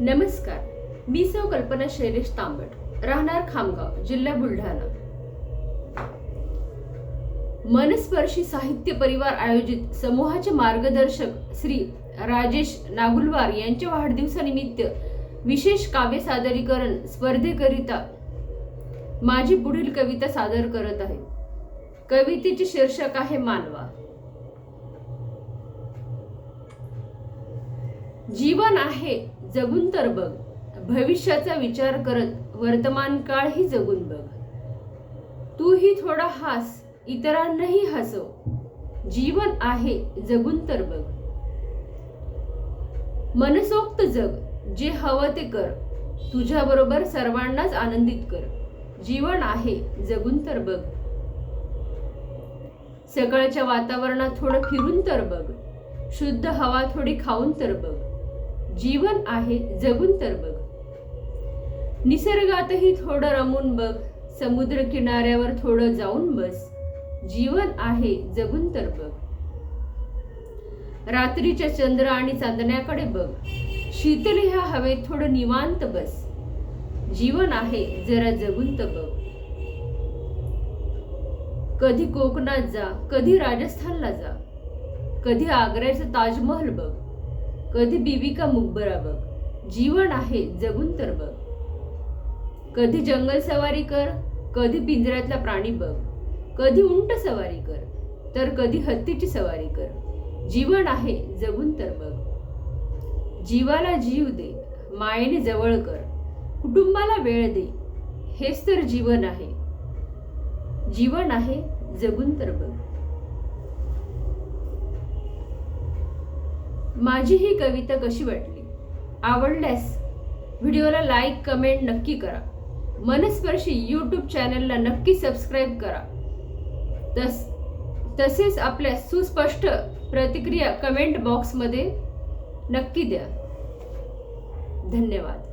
नमस्कार मी सौ कल्पना शैलेश तांबट राहणार खामगाव जिल्हा बुलढाणा. मनस्पर्शी साहित्य परिवार आयोजित समूहाचे मार्गदर्शक श्री राजेश नागुलवार यांच्या वाढदिवसानिमित्त विशेष काव्य सादरीकरण स्पर्धेकरिता माझी पुढील कविता सादर करत आहे. कवितेचे शीर्षक आहे मानवा. जीवन आहे जगून तर बघ. भविष्याचा विचार करत वर्तमान काळ ही जगून बघ. तूही थोडा हास इतरांनाही हसव. जीवन आहे जगून तर बघ. मनसोक्त जग जे हवं ते कर. तुझ्या बरोबर सर्वांनाच आनंदित कर. जीवन आहे जगून तर बघ. सकाळच्या वातावरणात थोडं फिरून तर बघ. शुद्ध हवा थोडी खाऊन तर बघ. जीवन आहे जगून तर बघ. निसर्गातही थोडं रमून बघ. समुद्र किनाऱ्यावर थोडं जाऊन बस. जीवन आहे जगून तर बघ. रात्रीच्या चंद्र आणि चांदण्याकडे बघ. शीतल ह्या हवेत थोडं निवांत बस. जीवन आहे जरा जगून तर बघ. कधी कोकणात जा कधी राजस्थानला जा. कधी आग्र्याचं ताजमहल बघ. कधी बीबी का मुकबरा बघ. जीवन आहे जगून तर बघ. कधी जंगल सवारी कर कधी पिंजऱ्यातला प्राणी बघ. कधी उंट सवारी कर तर कधी हत्तीची सवारी कर. जीवन आहे जगून तर बघ. जीवाला जीव दे मायेने जवळ कर. कुटुंबाला वेळ दे हेच तर जीवन आहे. जीवन आहे जगून तर बघ. माझी ही कविता कशी वाटली? आवडल्यास व्हिडिओला लाईक कमेंट नक्की करा. मनस्पर्शी यूट्यूब चॅनलला नक्की सबस्क्राईब करा. तस तसेच आपल्या सुस्पष्ट प्रतिक्रिया कमेंट बॉक्समध्ये नक्की द्या. धन्यवाद.